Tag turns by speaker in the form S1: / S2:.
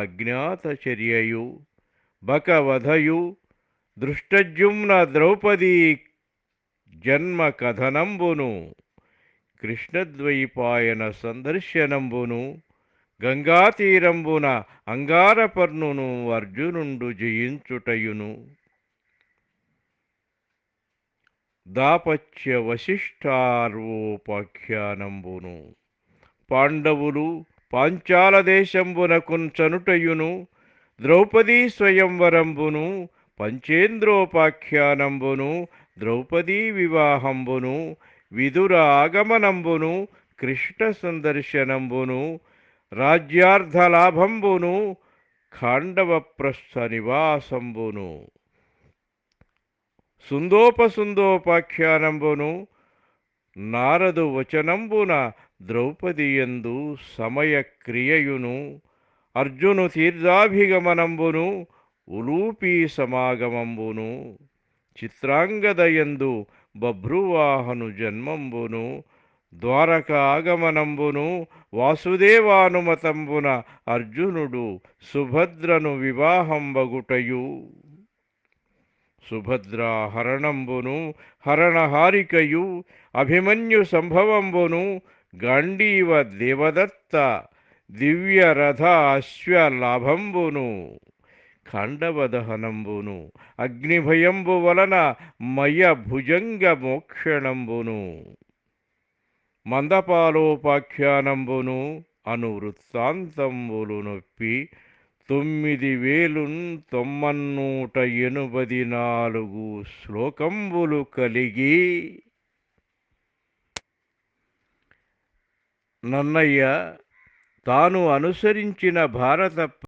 S1: అజ్ఞాతచర్యయు బకవధయు దృష్టజుమ్న ద్రౌపదీ జన్మ కథనంబును కృష్ణద్వైపాయన సందర్శనంబును గంగాతీరంబున అంగారపర్ణును అర్జునుండు జయించుటయును. దాపత్య వశిష్టార్వోపాఖ్యానంబును పాండవులు పాంచాల దేశంబునకున్ చనుటయును ద్రౌపదీ స్వయంవరంబును పంచేంద్రోపాఖ్యానంబును ద్రౌపదీ వివాహంబును విదుర ఆగమనంబును కృష్ణ సందర్శనంబును రాజ్యార్థలాభంబును ఖాండవప్రస్థ నివాసంబును సుందోపసుందోపాఖ్యానంబును నారదు వచనంబున ద్రౌపదియందు సమయక్రియయును అర్జును తీర్థాభిగమనంబును ఉలూపీ సమాగమంబును చిత్రాంగదయందు బభ్రువాహను జన్మంబును ద్వారకాగమనంబును వాసుదేవానుమతంబున అర్జునుడు సుభద్రను వివాహంబగుటయు. సుభద్రా హరణంబును హరణహారికయు అభిమన్యు సంభవంబును గాంధీవ దేవదత్త దివ్య రథ అశ్వలాభంబును ఖండవదహనంబును అగ్నిభయంబు వలన మయ భుజంగ మోక్షణంబును మందపాలోపాఖ్యానంబును అను వృత్తాంతంబులు నొప్పి తొమ్మిది వేలున్ తొమ్మన్నూట ఎనుబది నాలుగు శ్లోకంబులు కలిగి నన్నయ్య తాను అనుసరించిన భారత